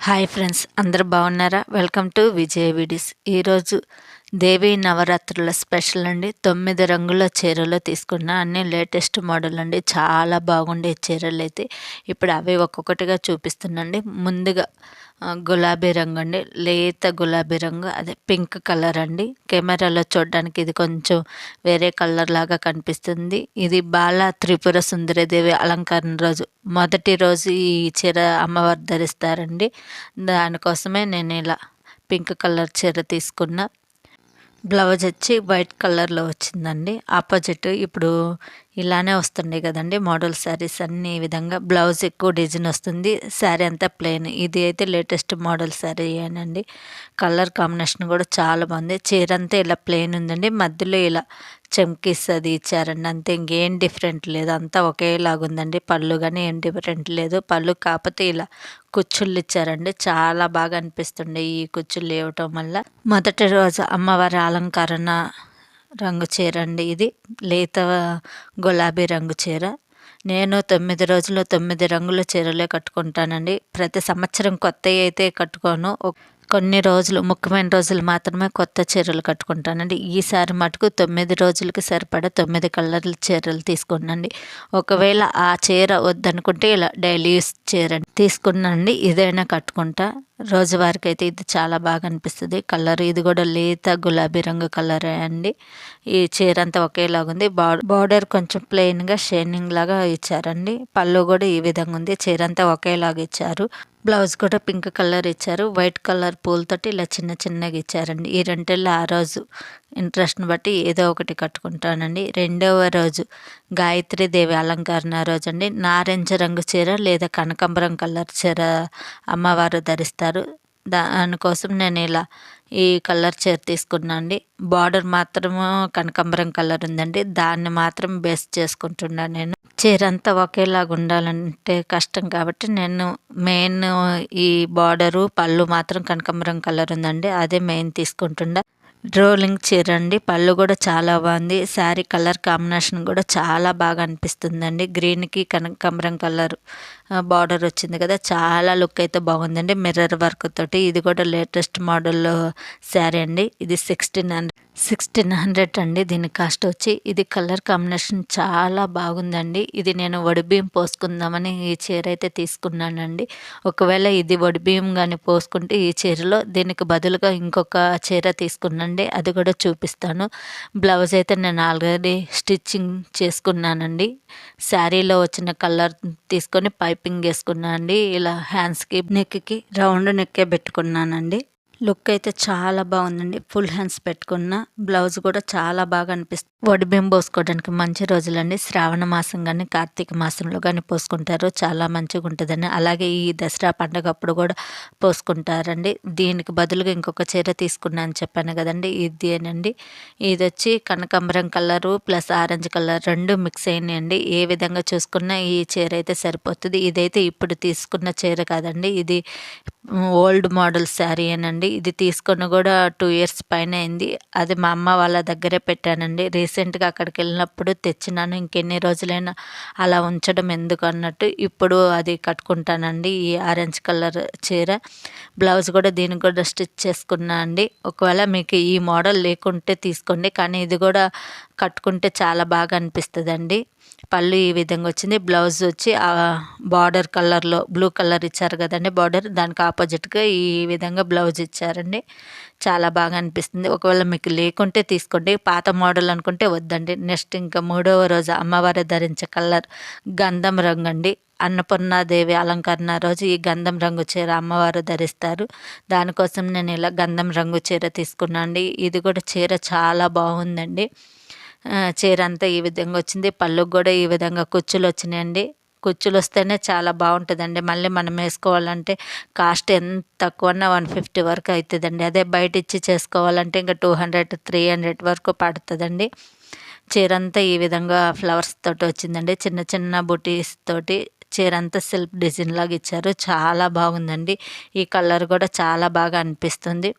Hi friends అందరు బాగున్నారా? Welcome to Vijaya videos. ఈరోజు దేవి నవరాత్రుల స్పెషల్ అండి. తొమ్మిది రంగుల చీరలు తీసుకున్న అన్ని లేటెస్ట్ మోడల్ అండి. చాలా బాగుండే చీరలు అయితే ఇప్పుడు అవి ఒక్కొక్కటిగా చూపిస్తున్నాండి. ముందుగా గులాబీ రంగు అండి. లేత గులాబీ రంగు అదే పింక్ కలర్ అండి. కెమెరాలో చూడడానికి ఇది కొంచెం వేరే కలర్ లాగా కనిపిస్తుంది. ఇది బాల త్రిపుర సుందరదేవి అలంకరణ రోజు. మొదటి రోజు ఈ చీర అమ్మవారు ధరిస్తారండి. దానికోసమే నేను ఇలా పింక్ కలర్ చీర తీసుకున్న. బ్లౌజ్ వచ్చి వైట్ కలర్లో వచ్చిందండి. ఆపోజిట్ ఇప్పుడు ఇలానే వస్తుండే కదండి మోడల్ శారీస్ అన్ని విధంగా బ్లౌజ్ ఎక్కువ డిజైన్ వస్తుంది. శారీ అంతా ప్లెయిన్. ఇది అయితే లేటెస్ట్ మోడల్ శారీ అనండి కలర్ కాంబినేషన్ కూడా చాలా బాగుంది. చీర అంతా ఇలా ప్లెయిన్ ఉందండి. మధ్యలో ఇలా చమ్కీస్ అది ఇచ్చారండి అంతే ఇంకేం డిఫరెంట్ లేదు. అంతా ఒకేలాగా ఉందండి పళ్ళు కానీ ఏం డిఫరెంట్ లేదు. పళ్ళు కాకపోతే ఇలా కుచ్చుళ్ళు ఇచ్చారండి చాలా బాగా అనిపిస్తుండే ఈ కుచ్చుళ్ళు ఇవ్వటం వల్ల. మొదటి రోజు అమ్మవారి అలంకరణ రంగు చీర అండి ఇది. లేత గులాబీ రంగు చీర. నేను తొమ్మిది రోజులు తొమ్మిది రంగుల చీరలే కట్టుకుంటానండి. ప్రతి సంవత్సరం కొత్త అయితే కట్టుకోను. కొన్ని రోజులు ముఖ్యమైన రోజులు మాత్రమే కొత్త చీరలు కట్టుకుంటానండి. ఈసారి మటుకు తొమ్మిది రోజులకి సరిపడా తొమ్మిది కలర్ల చీరలు తీసుకున్నాండి ఒకవేళ ఆ చీర వద్దనుకుంటే ఇలా డైలీ యూస్ చీర తీసుకున్నాండి ఇదైనా కట్టుకుంటా. రోజువారికి అయితే ఇది చాలా బాగా అనిపిస్తుంది కలర్ ఇది కూడా లేత గులాబీ రంగు కలర్ అండి. ఈ చీర అంతా ఒకేలాగా ఉంది. బార్డర్ కొంచెం ప్లెయిన్గా షైనింగ్ లాగా ఇచ్చారండి. పళ్ళు కూడా ఈ విధంగా ఉంది. చీర అంతా ఒకేలాగా ఇచ్చారు. బ్లౌజ్ కూడా పింక్ కలర్ ఇచ్చారు. వైట్ కలర్ పూలతోటి ఇలా చిన్న చిన్నగా ఇచ్చారండి. ఈ రెండేళ్ళు ఆ రోజు ఇంట్రెస్ట్ని బట్టి ఏదో ఒకటి కట్టుకుంటానండి. రెండవ రోజు గాయత్రి దేవి అలంకరణ రోజు అండి నారింజ రంగు చీర లేదా కనకంబరం కలర్ చీర అమ్మవారు ధరిస్తారు. దానికోసం నేను ఇలా ఈ కలర్ చీర తీసుకున్నా అండి బార్డర్ మాత్రము కనకంబరం కలర్ ఉందండి. దాన్ని మాత్రం బేస్ చేసుకుంటున్నాను నేను. చీర అంతా ఒకేలాగా ఉండాలంటే కష్టం కాబట్టి నేను మెయిన్ ఈ బార్డరు పళ్ళు మాత్రం కనకంబరం కలర్ ఉందండి. అదే మెయిన్ తీసుకుంటుండే రోలింగ్ చీర అండి పళ్ళు కూడా చాలా బాగుంది. శారీ కలర్ కాంబినేషన్ కూడా చాలా బాగా అనిపిస్తుందండి. గ్రీన్కి కనకంబరం కలర్ బార్డర్ వచ్చింది కదా చాలా లుక్ అయితే బాగుందండి. మిర్రర్ వర్క్ తోటి. ఇది కూడా లేటెస్ట్ మోడల్ శారీ అండి. ఇది సిక్స్టీన్ హండ్రెడ్ సిక్స్టీన్ హండ్రెడ్ అండి దీని కాస్ట్ వచ్చి. ఇది కలర్ కాంబినేషన్ చాలా బాగుందండి. ఇది నేను వడిబియ్యం పోసుకుందామని ఈ చీర అయితే తీసుకున్నానండి. ఒకవేళ ఇది వడిబియ్యం కానీ పోసుకుంటే ఈ చీరలో దీనికి బదులుగా ఇంకొక చీర తీసుకున్నాను. అండి అది కూడా చూపిస్తాను. బ్లౌజ్ అయితే నేను ఆల్రెడీ స్టిచ్చింగ్ చేసుకున్నానండి. శారీలో వచ్చిన కలర్ తీసుకొని పైపింగ్ వేసుకున్నాను అండి. ఇలా హ్యాండ్స్కి నెక్కి రౌండ్ నెక్కే పెట్టుకున్నానండి. లుక్ అయితే చాలా బాగుందండి. ఫుల్ హ్యాండ్స్ పెట్టుకున్న బ్లౌజ్ కూడా చాలా బాగా అనిపిస్తుంది వడిబిం పోసుకోవడానికి మంచి రోజులండి. శ్రావణ మాసం కానీ కార్తీక మాసంలో కానీ పోసుకుంటారు. చాలా మంచిగా ఉంటుందని అలాగే ఈ దసరా పండుగ అప్పుడు కూడా పోసుకుంటారండి. దీనికి బదులుగా ఇంకొక చీర తీసుకున్నాను చెప్పాను కదండి. ఇదేనండి ఇది వచ్చి కనకాంబరం కలరు ప్లస్ ఆరెంజ్ కలర్ రెండు మిక్స్ అయినాయండి. ఏ విధంగా చూసుకున్నా ఈ చీర అయితే సరిపోతుంది. ఇదైతే ఇప్పుడు తీసుకున్న చీర కాదండి. ఇది ఓల్డ్ మోడల్ శారీ అనండి ఇది తీసుకొని కూడా టూ ఇయర్స్ పైన అయింది. అది మా అమ్మ వాళ్ళ దగ్గరే పెట్టానండి. రీసెంట్గా అక్కడికి వెళ్ళినప్పుడు తెచ్చినాను. ఇంకెన్ని రోజులైనా అలా ఉంచడం ఎందుకు అన్నట్టు ఇప్పుడు అది కట్టుకుంటానండి. ఈ ఆరెంజ్ కలర్ చీర. బ్లౌజ్ కూడా దీనికి కూడా స్టిచ్ చేసుకున్నా అండి. ఒకవేళ మీకు ఈ మోడల్ లేకుంటే తీసుకోండి. కానీ ఇది కూడా కట్టుకుంటే చాలా బాగా అనిపిస్తుందండి. పళ్ళు ఈ విధంగా వచ్చింది. బ్లౌజ్ వచ్చి బార్డర్ కలర్లో బ్లూ కలర్ ఇచ్చారు కదండి బార్డర్. దానికి ఆపోజిట్గా ఈ విధంగా బ్లౌజ్ ఇచ్చారండి. చాలా బాగా అనిపిస్తుంది. ఒకవేళ మీకు లేకుంటే తీసుకోండి. పాత మోడల్ అనుకుంటే వద్దండి. నెక్స్ట్ ఇంకా మూడవ రోజు అమ్మవారి ధరించే కలర్ గంధం రంగు అండి అన్నపూర్ణాదేవి అలంకరణ రోజు ఈ గంధం రంగు చీర అమ్మవారు ధరిస్తారు. దానికోసం నేను ఇలా గంధం రంగు చీర తీసుకున్నాను ఇది కూడా చీర చాలా బాగుందండి. చీర అంతా ఈ విధంగా వచ్చింది. పళ్ళుకు కూడా ఈ విధంగా కుచ్చులు వచ్చినాయండి. కుచ్చులు వస్తేనే చాలా బాగుంటుందండి. మళ్ళీ మనం వేసుకోవాలంటే కాస్ట్ ఎంత తక్కువన్నా వన్ ఫిఫ్టీ వరకు అవుతుందండి. అదే బయట ఇచ్చి చేసుకోవాలంటే ఇంకా టూ హండ్రెడ్ త్రీ హండ్రెడ్ వరకు పడుతుందండి. చీర అంతా ఈ విధంగా ఫ్లవర్స్ తోటి వచ్చిందండి. చిన్న చిన్న బుటీస్ తోటి చీర అంతా సెల్ఫ్ డిజైన్ లాగా ఇచ్చారు. చాలా బాగుందండి. ఈ కలర్ కూడా చాలా బాగా అనిపిస్తుంది.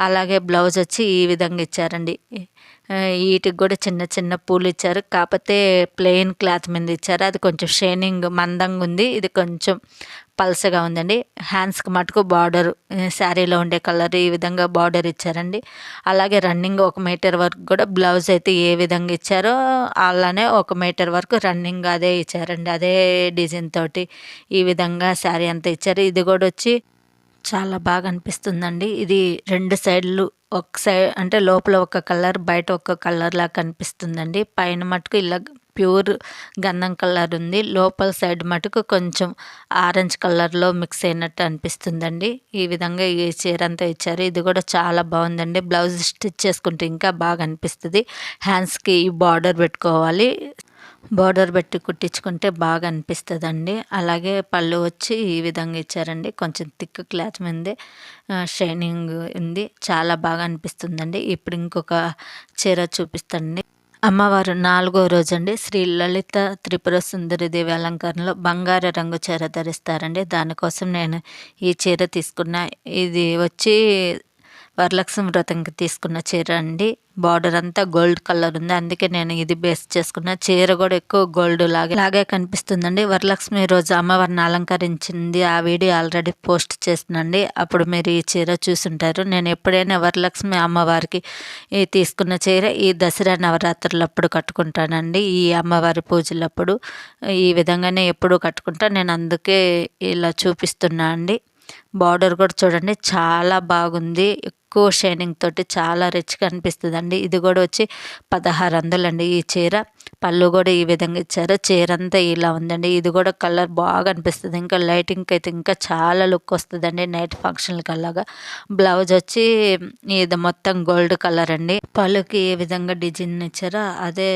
అలాగే బ్లౌజ్ వచ్చి ఈ విధంగా ఇచ్చారండి. వీటికి కూడా చిన్న చిన్న పూలు ఇచ్చారు. కాకపోతే ప్లెయిన్ క్లాత్ మీద ఇచ్చారు. అది కొంచెం షైనింగ్ మందంగా ఉంది. ఇది కొంచెం పల్సగా ఉందండి. హ్యాండ్స్కి మటుకు బార్డర్ శారీలో ఉండే కలర్ ఈ విధంగా బార్డర్ ఇచ్చారండి. అలాగే రన్నింగ్ ఒక మీటర్ వరకు కూడా బ్లౌజ్ అయితే ఏ విధంగా ఇచ్చారో అలానే ఒక మీటర్ వరకు రన్నింగ్ అదే ఇచ్చారండి. అదే డిజైన్ తోటి ఈ విధంగా శారీ అంతా ఇచ్చారు. ఇది కూడా వచ్చి చాలా బాగా అనిపిస్తుందండి. ఇది రెండు సైడ్లు ఒక సైడ్ అంటే లోపల ఒక కలర్ బయట ఒక కలర్ లాగా కనిపిస్తుందండి. పైన మటుకు ఇలా ప్యూర్ గంధం కలర్ ఉంది. లోపల సైడ్ మటుకు కొంచెం ఆరెంజ్ కలర్లో మిక్స్ అయినట్టు అనిపిస్తుందండి. ఈ విధంగా ఈ చీర అంతా ఇచ్చారు. ఇది కూడా చాలా బాగుందండి. బ్లౌజ్ స్టిచ్ చేసుకుంటే ఇంకా బాగా అనిపిస్తుంది. హ్యాండ్స్కి ఈ బార్డర్ పెట్టుకోవాలి. బార్డర్ పెట్టి కుట్టించుకుంటే బాగా అనిపిస్తుందండి. అలాగే పళ్ళు వచ్చి ఈ విధంగా ఇచ్చారండి. కొంచెం థిక్ క్లాత్ మీదే షైనింగ్ ఉంది. చాలా బాగా అనిపిస్తుందండి. ఇప్పుడు ఇంకొక చీర చూపిస్తండి అమ్మవారు నాలుగో రోజు అండి శ్రీ లలిత త్రిపుర సుందరి దేవి అలంకరణలో బంగారు రంగు చీర ధరిస్తారండి. దానికోసం నేను ఈ చీర తీసుకున్న. ఇది వచ్చి వరలక్ష్మి వ్రతంకి తీసుకున్న చీర అండి. బార్డర్ అంతా గోల్డ్ కలర్ ఉంది. అందుకే నేను ఇది బేస్ చేసుకున్న. చీర కూడా ఎక్కువ గోల్డ్ లాగే లాగే కనిపిస్తుందండి. వరలక్ష్మి రోజు అమ్మవారిని అలంకరించింది. ఆ వీడియో ఆల్రెడీ పోస్ట్ చేసినండి. అప్పుడు మీరు ఈ చీర చూసుంటారు. నేను ఎప్పుడైనా వరలక్ష్మి అమ్మవారికి ఈ తీసుకున్న చీర ఈ దసరా నవరాత్రులప్పుడు కట్టుకుంటానండి. ఈ అమ్మవారి పూజలప్పుడు ఈ విధంగానే ఎప్పుడు కట్టుకుంటా. నేను అందుకే ఇలా చూపిస్తున్నా అండి. బార్డర్ కూడా చూడండి. చాలా బాగుంది. ఎక్కువ షైనింగ్ తోటి చాలా రిచ్గా అనిపిస్తుంది అండి ఇది కూడా వచ్చి పదహారు వందలు అండి ఈ చీర. పళ్ళు కూడా ఈ విధంగా ఇచ్చారు. చీర అంతా ఇలా ఉందండి. ఇది కూడా కలర్ బాగా అనిపిస్తుంది. ఇంకా లైటింగ్కి అయితే ఇంకా చాలా లుక్ వస్తుందండి. నైట్ ఫంక్షన్లకి అలాగా. బ్లౌజ్ వచ్చి ఇది మొత్తం గోల్డ్ కలర్ అండి. పళ్ళుకి ఏ విధంగా డిజైన్ ఇచ్చారో అదే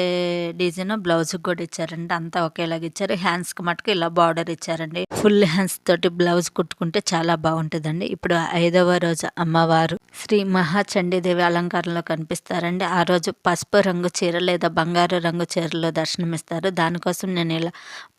డిజైన్ బ్లౌజ్కి కూడా ఇచ్చారండి. అంతా ఒకేలాగా ఇచ్చారు. హ్యాండ్స్కి మటుకు ఇలా బార్డర్ ఇచ్చారండి. ఫుల్ హ్యాండ్స్ తోటి బ్లౌజ్ కుట్టుకుంటే చాలా బాగుంటుందండి. ఇప్పుడు ఐదవ రోజు అమ్మవారు శ్రీ మహాచండీదేవి అలంకారంలో కనిపిస్తారండి. ఆ రోజు పసుపు రంగు చీర లేదా బంగారు రంగు చీర చీరలో దర్శనమిస్తారు. దానికోసం నేను ఇలా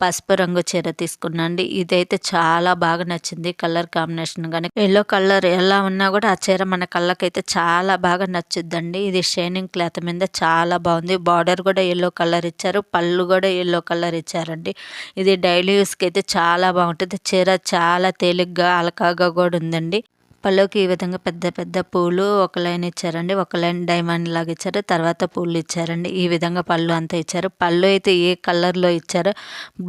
పసుపు రంగు చీర తీసుకున్నాండి. ఇదైతే చాలా బాగా నచ్చింది కలర్ కాంబినేషన్ కానీ ఎల్లో కలర్ ఎలా ఉన్నా కూడా ఆ చీర మన కళ్ళకైతే చాలా బాగా నచ్చుద్దండి. ఇది షైనింగ్ క్లాత్ మీద చాలా బాగుంది. బార్డర్ కూడా ఎల్లో కలర్ ఇచ్చారు. పళ్ళు కూడా ఎల్లో కలర్ ఇచ్చారండి. ఇది డైలీ యూస్కి అయితే చాలా బాగుంటుంది. చీర చాలా తేలిగ్గా అలకాగా కూడా ఉందండి. పళ్ళుకి ఈ విధంగా పెద్ద పెద్ద పూలు ఒక లైన్ ఇచ్చారండి ఒక లైన్ డైమండ్ లాగా ఇచ్చారు తర్వాత పూలు ఇచ్చారండి. ఈ విధంగా పళ్ళు అంతా ఇచ్చారు. పళ్ళు అయితే ఏ కలర్లో ఇచ్చారో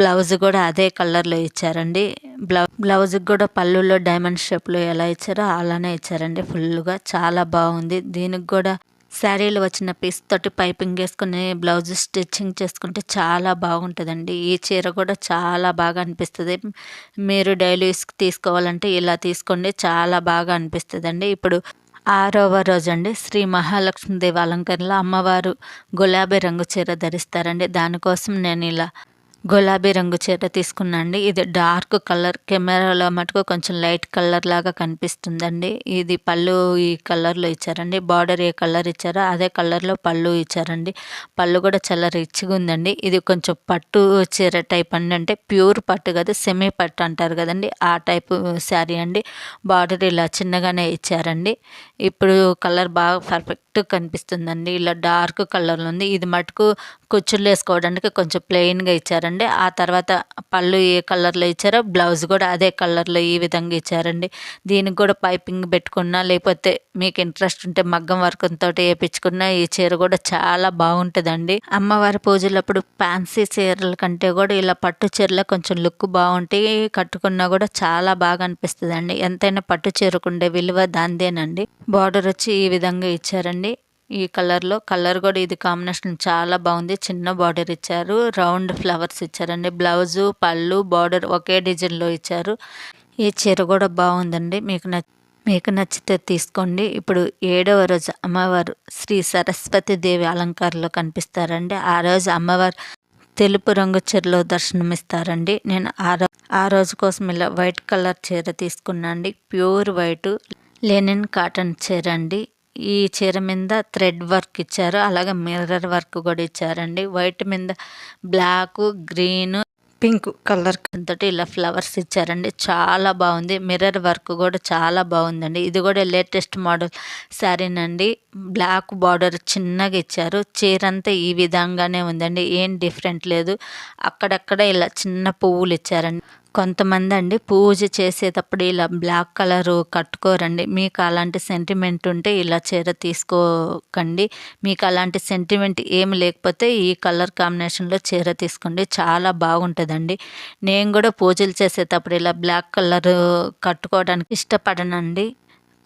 బ్లౌజ్ కూడా అదే కలర్లో ఇచ్చారండి. బ్లౌ బ్లౌజ్కి కూడా పళ్ళులో డైమండ్ షేప్లో ఎలా ఇచ్చారో అలానే ఇచ్చారండి. ఫుల్గా చాలా బాగుంది. దీనికి కూడా శారీలు వచ్చిన పీస్ తోటి పైపింగ్ వేసుకుని బ్లౌజ్ స్టిచ్చింగ్ చేసుకుంటే చాలా బాగుంటుందండి. ఈ చీర కూడా చాలా బాగా అనిపిస్తుంది. మీరు డైలీ తీసుకోవాలంటే ఇలా తీసుకోండి చాలా బాగా అనిపిస్తుందండి. ఇప్పుడు ఆరవ రోజు అండి శ్రీ మహాలక్ష్మీదేవి అలంకరణలో అమ్మవారు గులాబీ రంగు చీర ధరిస్తారండి. దానికోసం నేను ఇలా గులాబీ రంగు చీర తీసుకున్నాండి. ఇది డార్క్ కలర్ కెమెరాలో మటుకు కొంచెం లైట్ కలర్ లాగా కనిపిస్తుందండి. ఇది పళ్ళు ఈ కలర్లో ఇచ్చారండి. బార్డర్ ఏ కలర్ ఇచ్చారో అదే కలర్లో పళ్ళు ఇచ్చారండి. పళ్ళు కూడా చాలా రిచ్గా ఉందండి. ఇది కొంచెం పట్టు చీర టైప్ అండి. అంటే ప్యూర్ పట్టు కదా సెమీ పట్టు అంటారు కదండి. ఆ టైపు శారీ అండి. బార్డర్ ఇలా చిన్నగానే ఇచ్చారండి. ఇప్పుడు కలర్ బాగా పర్ఫెక్ట్ కనిపిస్తుందండి. ఇలా డార్క్ కలర్లో ఉంది. ఇది మటుకు కుచ్చులు వేసుకోవడానికి కొంచెం ప్లెయిన్గా ఇచ్చారండి. ఆ తర్వాత పళ్ళు ఏ కలర్లో ఇచ్చారో బ్లౌజ్ కూడా అదే కలర్లో ఈ విధంగా ఇచ్చారండి. దీనికి కూడా పైపింగ్ పెట్టుకున్నా లేకపోతే మీకు ఇంట్రెస్ట్ ఉంటే మగ్గం వర్కంతో వేయించుకున్న ఈ చీర కూడా చాలా బాగుంటుందండి. అమ్మవారి పూజలప్పుడు ఫ్యాన్సీ చీరల కంటే కూడా ఇలా పట్టు చీరలో కొంచెం లుక్ బాగుంటాయి. కట్టుకున్నా కూడా చాలా బాగా అనిపిస్తుంది ఎంతైనా పట్టు చీరకుండే విలువ దాందేనండి బార్డర్ వచ్చి ఈ విధంగా ఇచ్చారండి. ఈ కలర్లో కలర్ కూడా ఇది కాంబినేషన్ చాలా బాగుంది. చిన్న బార్డర్ ఇచ్చారు. రౌండ్ ఫ్లవర్స్ ఇచ్చారండి. బ్లౌజు పళ్ళు బార్డర్ ఒకే డిజైన్లో ఇచ్చారు. ఈ చీర కూడా బాగుందండి. మీకు నచ్చ మీకు నచ్చితే తీసుకోండి. ఇప్పుడు ఏడవ రోజు అమ్మవారు శ్రీ సరస్వతి దేవి అలంకారంలో కనిపిస్తారండి. ఆ రోజు అమ్మవారు తెలుపు రంగు చీరలో దర్శనమిస్తారండి. నేను ఆ రో ఆ రోజు కోసం ఇలా వైట్ కలర్ చీర తీసుకున్నాండి ప్యూర్ వైట్ లెనిన్ కాటన్ చీర అండి. ఈ చీర మీద థ్రెడ్ వర్క్ ఇచ్చారు. అలాగే మిర్రర్ వర్క్ కూడా ఇచ్చారండి. వైట్ మీద బ్లాక్ గ్రీన్ పింక్ కలర్ తోటి ఇలా ఫ్లవర్స్ ఇచ్చారండి. చాలా బాగుంది. మిర్రర్ వర్క్ కూడా చాలా బాగుందండి. ఇది కూడా లేటెస్ట్ మోడల్ శారీనండి. బ్లాక్ బార్డర్ చిన్నగా ఇచ్చారు. చీర అంతా ఈ విధంగానే ఉందండి. ఏం డిఫరెంట్ లేదు. అక్కడక్కడ ఇలా చిన్న పువ్వులు ఇచ్చారండి. కొంతమంది అండి పూజ చేసేటప్పుడు ఇలా బ్లాక్ కలర్ కట్టుకోరండి. మీకు అలాంటి సెంటిమెంట్ ఉంటే ఇలా చీర తీసుకోకండి. మీకు అలాంటి సెంటిమెంట్ ఏమి లేకపోతే ఈ కలర్ కాంబినేషన్లో చీర తీసుకోండి. చాలా బాగుంటుందండి. నేను కూడా పూజలు చేసేటప్పుడు ఇలా బ్లాక్ కలర్ కట్టుకోవడానికి ఇష్టపడనండి.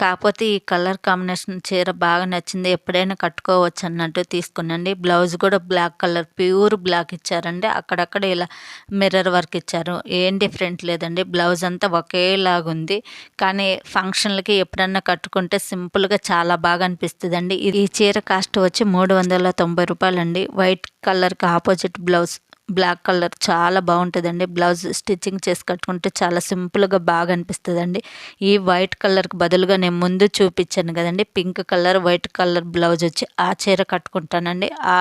కాకపోతే ఈ కలర్ కాంబినేషన్ చీర బాగా నచ్చింది. ఎప్పుడైనా కట్టుకోవచ్చు అన్నట్టు తీసుకున్నాండి బ్లౌజ్ కూడా బ్లాక్ కలర్ ప్యూర్ బ్లాక్ ఇచ్చారండి. అక్కడక్కడ ఇలా మిర్రర్ వర్క్ ఇచ్చారు. ఏం డిఫరెంట్ లేదండి. బ్లౌజ్ అంతా ఒకేలాగుంది. కానీ ఫంక్షన్లకి ఎప్పుడన్నా కట్టుకుంటే సింపుల్గా చాలా బాగా అనిపిస్తుందండి. ఈ చీర కాస్ట్ వచ్చి మూడు వందల తొంభై రూపాయలండి. వైట్ కలర్కి ఆపోజిట్ బ్లౌజ్ బ్లాక్ కలర్ చాలా బాగుంటుందండి. బ్లౌజ్ స్టిచ్చింగ్ చేసి కట్టుకుంటే చాలా సింపుల్గా బాగా అనిపిస్తుందండి. ఈ వైట్ కలర్కి బదులుగా నేను ముందు చూపించాను కదండి. Pink colour white colour blouse వచ్చి ఆ చీర కట్టుకుంటానండి. ఆ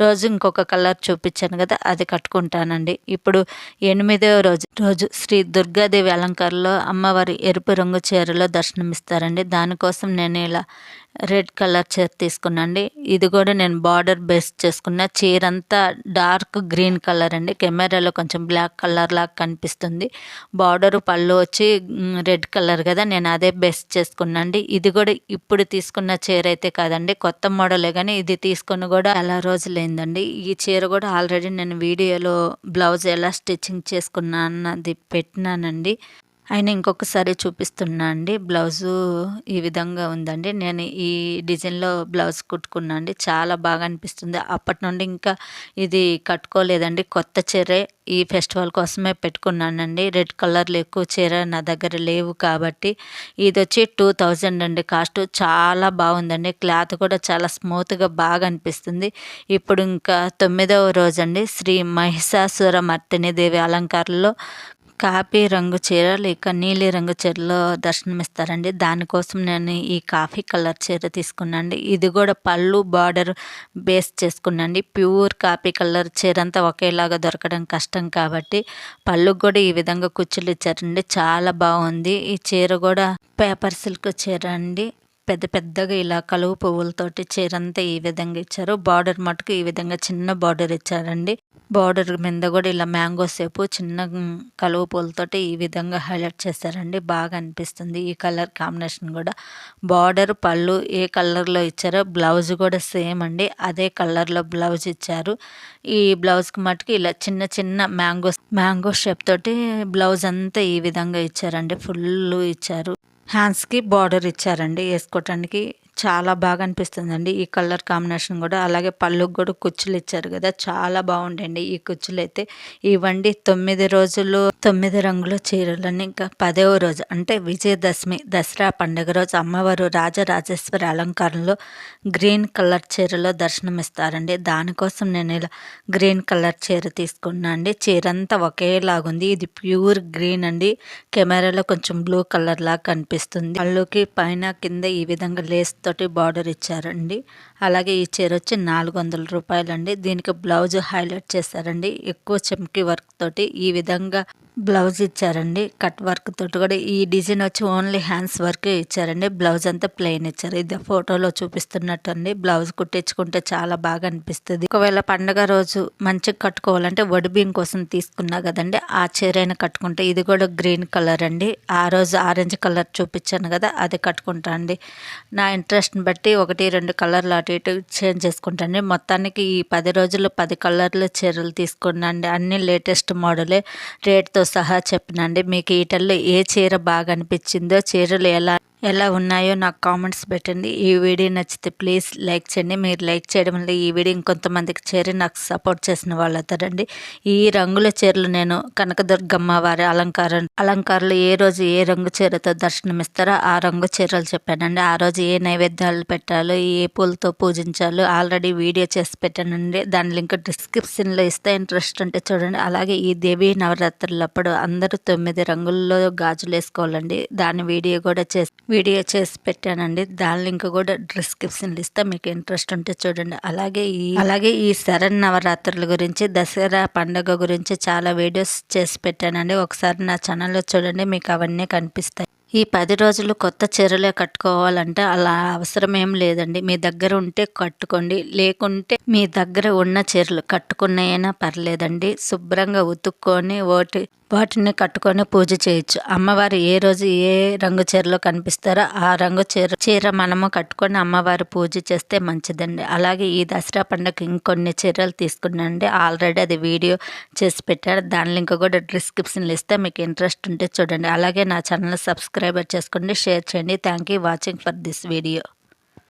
రోజు ఇంకొక కలర్ చూపించాను కదా అది కట్టుకుంటానండి. ఇప్పుడు ఎనిమిదవ రోజు రోజు శ్రీ దుర్గాదేవి అలంకారంలో అమ్మవారి ఎరుపు రంగు చీరలో దర్శనమిస్తారండి. దానికోసం నేను ఇలా రెడ్ కలర్ చీర తీసుకున్నాండి. ఇది కూడా నేను బార్డర్ బేస్ చేసుకున్న చీర అంతా డార్క్ గ్రీన్ కలర్ అండి. కెమెరాలో కొంచెం బ్లాక్ కలర్ లాగా కనిపిస్తుంది. బార్డర్ పళ్ళు వచ్చి రెడ్ కలర్ కదా నేను అదే బేస్ చేసుకున్నాండి. ఇది కూడా ఇప్పుడు తీసుకున్న చీర అయితే కాదండి. కొత్త మోడలే కానీ ఇది తీసుకుని కూడా చాలా రోజులైందండి. ఈ చీర కూడా ఆల్రెడీ నేను వీడియోలో బ్లౌజ్ ఎలా స్టిచ్చింగ్ చేసుకున్నా అన్నది పెట్టినానండి. ఆయన ఇంకొకసారి చూపిస్తున్నా అండి. బ్లౌజు ఈ విధంగా ఉందండి. నేను ఈ డిజైన్లో బ్లౌజ్ కుట్టుకున్నా అండి. చాలా బాగా అనిపిస్తుంది. అప్పటి నుండి ఇంకా ఇది కట్టుకోలేదండి. కొత్త చీరే ఈ ఫెస్టివల్ కోసమే పెట్టుకున్నానండి. రెడ్ కలర్లో ఎక్కువ చీర నా దగ్గర లేవు కాబట్టి. ఇది వచ్చి టూ థౌజండ్ అండి. కాస్ట్ చాలా బాగుందండి. క్లాత్ కూడా చాలా స్మూత్గా బాగా అనిపిస్తుంది. ఇప్పుడు ఇంకా తొమ్మిదవ రోజు అండి శ్రీ మహిషాసుర మర్తిని దేవి అలంకారంలో కాఫీ రంగు చీర లేక నీలి రంగు చీరలో దర్శనమిస్తారండి. దానికోసం నేను ఈ కాఫీ కలర్ చీర తీసుకున్నాండి ఇది కూడా పళ్ళు బార్డర్ బేస్ చేసుకున్నాండి ప్యూర్ కాఫీ కలర్ చీర అంతా ఒకేలాగా దొరకడం కష్టం కాబట్టి పళ్ళు కూడా ఈ విధంగా కుచ్చులు ఇచ్చారండి. చాలా బాగుంది. ఈ చీర కూడా పేపర్ సిల్క్ చీర అండి. పెద్ద పెద్దగా ఇలా కలువు పువ్వులతోటి చీరంతా ఈ విధంగా ఇచ్చారు. బార్డర్ మటుకు ఈ విధంగా చిన్న బార్డర్ ఇచ్చారండి. బార్డర్ మీద కూడా ఇలా మ్యాంగో సేపు చిన్న కలువ పూలతోటి ఈ విధంగా హైలైట్ చేశారండి. బాగా అనిపిస్తుంది ఈ కలర్ కాంబినేషన్ కూడా. బార్డర్ పళ్ళు ఏ కలర్లో ఇచ్చారో బ్లౌజ్ కూడా సేమ్ అండి. అదే కలర్లో బ్లౌజ్ ఇచ్చారు. ఈ బ్లౌజ్కి మటుకు ఇలా చిన్న చిన్న మ్యాంగో మ్యాంగో షేప్ తోటి బ్లౌజ్ అంతా ఈ విధంగా ఇచ్చారండి. ఫుల్ ఇచ్చారు. హ్యాండ్స్కి బార్డర్ ఇచ్చారండి వేసుకోవటానికి. చాలా బాగా అనిపిస్తుందండి ఈ కలర్ కాంబినేషన్ కూడా. అలాగే పళ్ళుకి కూడా కుచ్చులు ఇచ్చారు కదా. చాలా బాగుండండి ఈ కుచ్చులు అయితే ఇవ్వండి తొమ్మిది రోజులు తొమ్మిది రంగుల చీరలని ఇంకా పదవ రోజు అంటే విజయదశమి దసరా పండుగ రోజు అమ్మవారు రాజరాజేశ్వరి అలంకారంలో గ్రీన్ కలర్ చీరలో దర్శనమిస్తారండి. దానికోసం నేను ఇలా గ్రీన్ కలర్ చీర తీసుకున్నా అండి. చీర అంతా ఒకేలాగుంది. ఇది ప్యూర్ గ్రీన్ అండి. కెమెరాలో కొంచెం బ్లూ కలర్ లాగా కనిపిస్తుంది. పళ్ళుకి పైన కింద ఈ విధంగా లేస్ తోటి బార్డర్ ఇచ్చారండి. అలాగే ఈ చీర వచ్చి నాలుగు వందల రూపాయలండి. దీనికి బ్లౌజ్ హైలైట్ చేశారండి. ఎక్కువ చెంకి వర్క్ తోటి ఈ విధంగా బ్లౌజ్ ఇచ్చారండి. కట్ వర్క్ తోటి కూడా ఈ డిజైన్ వచ్చి ఓన్లీ హ్యాండ్స్ వర్క్ ఇచ్చారండి. బ్లౌజ్ అంతా ప్లెయిన్ ఇచ్చారు. ఇది ఫోటోలో చూపిస్తున్నట్టు అండి బ్లౌజ్ కుట్టించుకుంటే చాలా బాగా అనిపిస్తుంది. ఒకవేళ పండగ రోజు మంచిగా కట్టుకోవాలంటే వడిబియ్యం కోసం తీసుకున్నా కదండి. ఆ చీరైనా కట్టుకుంటే ఇది కూడా గ్రీన్ కలర్ అండి. ఆ రోజు ఆరెంజ్ కలర్ చూపించాను కదా అది కట్టుకుంటా అండి. నా ఇంట్రెస్ట్ని బట్టి ఒకటి రెండు కలర్లు అటు ఇటు చేంజ్ చేసుకుంటాను మొత్తానికి ఈ పది రోజులు పది కలర్ల చీరలు తీసుకున్నాండి అన్ని లేటెస్ట్ మోడలే. రేట్తో సహా చెప్పినండి. మీకు ఈటల్లో ఏ చీర బాగా అనిపించిందో చీరలు ఎలా ఎలా ఉన్నాయో నాకు కామెంట్స్ పెట్టండి. ఈ వీడియో నచ్చితే ప్లీజ్ లైక్ చేయండి. మీరు లైక్ చేయడం వల్ల ఈ వీడియో ఇంకొంతమందికి చేరి నాకు సపోర్ట్ చేసిన వాళ్ళు అవుతారండి ఈ రంగుల చీరలు నేను కనకదుర్గమ్మ వారి అలంకారం అలంకారాలు ఏ రోజు ఏ రంగు చీరతో దర్శనం ఇస్తారో ఆ రంగు చీరలు చెప్పానండి. ఆ రోజు ఏ నైవేద్యాలు పెట్టాలో ఏ పూలతో పూజించాలో ఆల్రెడీ వీడియో చేసి పెట్టానండి. దాని లింక్ డిస్క్రిప్షన్లో ఇస్తే. ఇంట్రెస్ట్ ఉంటే చూడండి. అలాగే ఈ దేవి నవరాత్రులప్పుడు అందరూ తొమ్మిది రంగుల్లో గాజులు వేసుకోవాలండి. దాని వీడియో కూడా చేసి వీడియో చేసి పెట్టానండి. దాని లింక్ కూడా డిస్క్రిప్షన్లో ఇస్తా. మీకు ఇంట్రెస్ట్ ఉంటే చూడండి. అలాగే ఈ అలాగే ఈ శరణ్ నవరాత్రుల గురించి దసరా పండుగ గురించి చాలా వీడియోస్ చేసి పెట్టానండి. ఒకసారి నా ఛానల్లో చూడండి. మీకు అవన్నీ కనిపిస్తాయి. ఈ పది రోజులు కొత్త చీరలే కట్టుకోవాలంటే అలా అవసరం ఏం లేదండి. మీ దగ్గర ఉంటే కట్టుకోండి. లేకుంటే మీ దగ్గర ఉన్న చీరలు కట్టుకున్నాయైనా పర్లేదండి. శుభ్రంగా ఉతుక్కొని ఓటి వాటిని కట్టుకొని పూజ చేయొచ్చు. అమ్మవారు ఏ రోజు ఏ రంగు చీరలో కనిపిస్తారో ఆ రంగు చీర చీర మనము కట్టుకొని అమ్మవారు పూజ చేస్తే మంచిదండి. అలాగే ఈ దసరా పండుగ ఇంకొన్ని చీరలు తీసుకున్నాండి ఆల్రెడీ అది వీడియో చేసి పెట్టారు. దాని లింక్ కూడా డిస్క్రిప్షన్లో ఇస్తే మీకు ఇంట్రెస్ట్ ఉంటే చూడండి. అలాగే నా ఛానల్ సబ్స్క్రైబర్ చేసుకోండి షేర్ చేయండి. Thank you watching for this video.